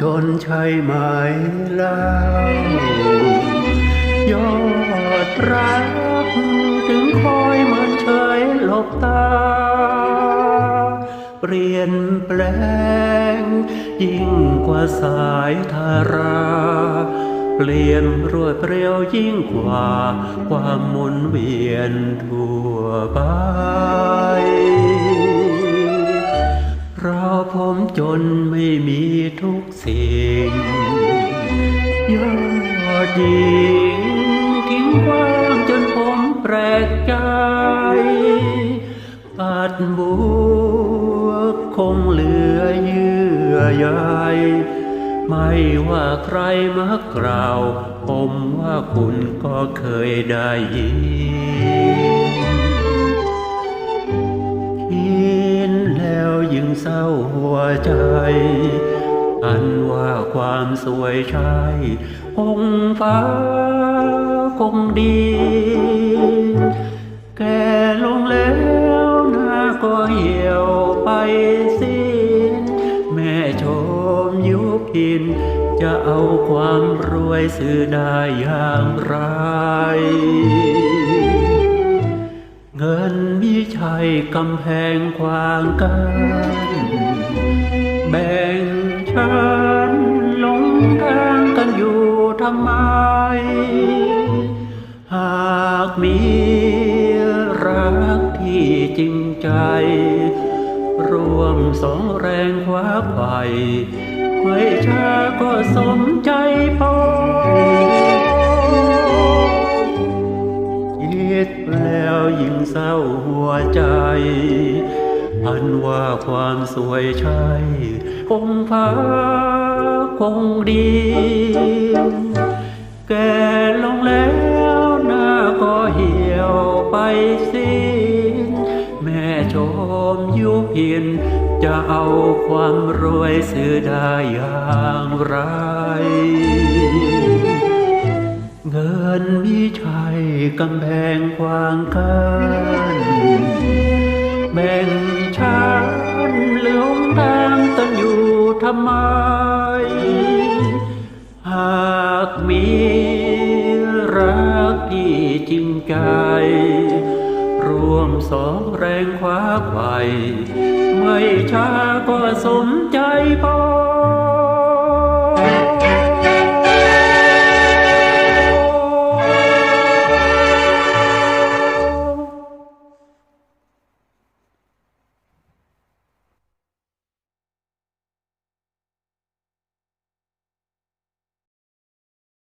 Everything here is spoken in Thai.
จนใช่ไหมเล่ายอดรักถึงคอยมือนเฉยหลบตา เปลี่ยนแปลง ยิ่งกว่าสายธารา เปลี่ยนรวดเร็วยิ่งกว่า ความหมุนเวียนทั่วไป ผมจนไม่มีทุกสิ่งยอดหญิงทิ้งกว้างจนผมแปลกใจอาจบวกคงเหลือเยื่อใยไม่ว่าใครมากล่าว ผมว่าคุณก็เคยได้ยิน ใจ อันว่าความสวยใช่คงฟ้าคงดี แก่ลงแล้วหน้าก็เหี่ยวไปสิ้น แม่ชมยุพิน จะเอาความรวยซื้อได้อย่างไร เงินมิใช่กำแพงขวางกันแบ่งฉันหลงทางกันอยู่ทำไม หากมีรักที่จริงใจ ร่วมสองแรงคว้าไข่ไม่ช้าก็สมใจพอ อันว่าความสวยใช่คงฟ้าคงดี แก่ลงแล้วหน้าก็เหี่ยวไปสิ้นแม่ชมยุพิน จะเอาความรวยซื้อได้อย่างไร เงินมิใช่กำแพงขวางกันแบ่ง ไม หากมีรักที่จริงใจร่วมสองแรงคว้าไขว่ไม่ช้าก็สมใจพอ